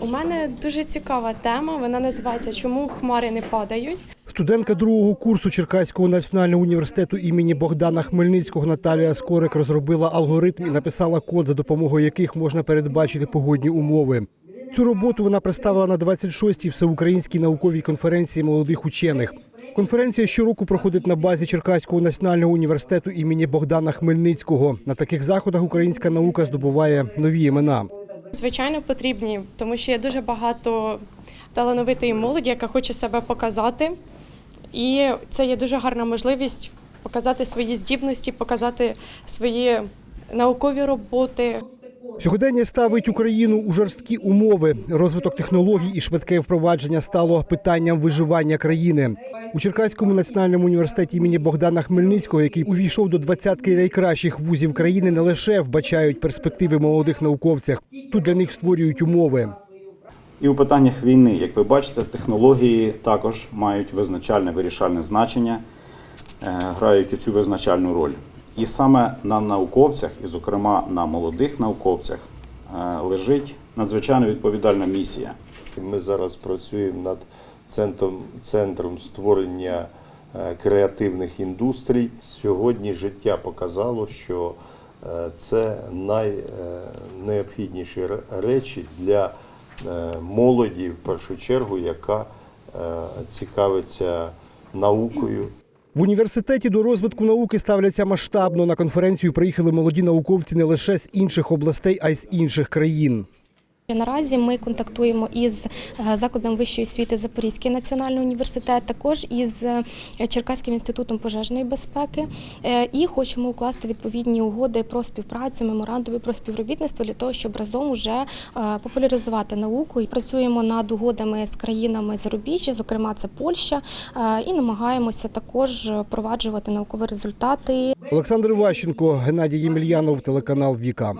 У мене дуже цікава тема. Вона називається Чому хмари не падають? Студентка другого курсу Черкаського національного університету імені Богдана Хмельницького Наталія Скорик розробила алгоритм і написала код, за допомогою яких можна передбачити погодні умови. Цю роботу вона представила на 26-й всеукраїнській науковій конференції молодих учених. Конференція щороку проходить на базі Черкаського національного університету імені Богдана Хмельницького. На таких заходах українська наука здобуває нові імена. Звичайно, потрібні, тому що є дуже багато талановитої молоді, яка хоче себе показати. І це є дуже гарна можливість показати свої здібності, показати свої наукові роботи. Сьогодення ставить Україну у жорсткі умови. Розвиток технологій і швидке впровадження стало питанням виживання країни. У Черкаському національному університеті імені Богдана Хмельницького, який увійшов до двадцятки найкращих вузів країни, не лише вбачають перспективи молодих науковцях, тут для них створюють умови. І у питаннях війни, як ви бачите, технології також мають визначальне вирішальне значення, е, грають цю визначальну роль. І саме на науковцях, і зокрема на молодих науковцях, е, лежить надзвичайно відповідальна місія. Ми зараз працюємо над центром, центром створення е, креативних індустрій. Сьогодні життя показало, що е, це найнеобхідніші речі для е, молоді, в першу чергу, яка е, цікавиться наукою. В університеті до розвитку науки ставляться масштабно. На конференцію приїхали молоді науковці не лише з інших областей, а й з інших країн. Наразі ми контактуємо із е, закладом вищої освіти Запорізький національний університет, також із е, Черкаським інститутом пожежної безпеки е, і хочемо укласти відповідні угоди про співпрацю, меморандуми про співробітництво для того, щоб разом уже популяризувати науку. І працюємо над угодами з країнами зарубіжжя, зокрема це Польща, і намагаємося також впроваджувати наукові результати Олександр Ващенко, Геннадій Ємельянов, телеканал Віка.